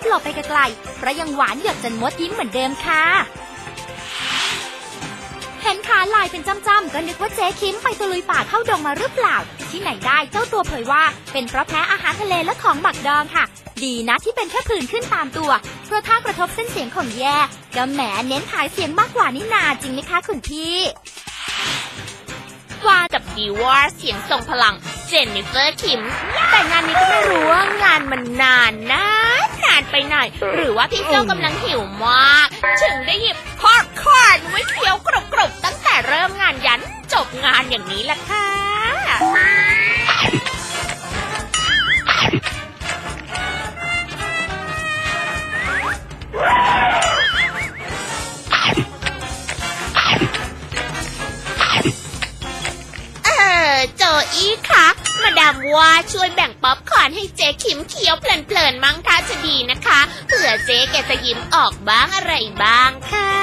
บหลบไปไกลๆเพราะยังหวานหยดจนมดยิ้มเหมือนเดิมค่ะ เห็นขาลายเป็นจ้ำๆก็นึกว่าเจ๊คิมไปตะลุยป่าเข้าดงมาหรือเปล่า ที่ไหนได้เจ้าตัวเผยว่า เป็นเพราะแพ้อาหารทะเลและของหมักดองค่ะ ดีนะที่เป็นแค่ผื่นขึ้นตามตัว เพราะถ้ากระทบเส้นเสียงของแย่ก็แหมเน้นขายเสียงมากกว่านี่นาจริงไหมคะคุณพี่ว่ากับดีว่าเสียงทรงพลังเจนนิเฟอร์คิม แต่งานนี้ก็ไม่รู้ว่างานมันนานนะนานไป หน่อย หรือว่าพี่เจ้ากำลังหิวมาก ถึงได้หยิบคอร์ดคอร์ดไว้เคี้ยวกรุบๆตั้งแต่เริ่มงานยันจบงานอย่างนี้แหละค่ะเออโจอี้คะมาดามว่าช่วยแบ่งป๊อปคอร์นให้เจ๊คิมเคี้ยวเพลินๆมั้งคะจะดีนะคะเผื่อ เจ๊แกจะยิ้มออกบ้างอะไรบ้างค่ะ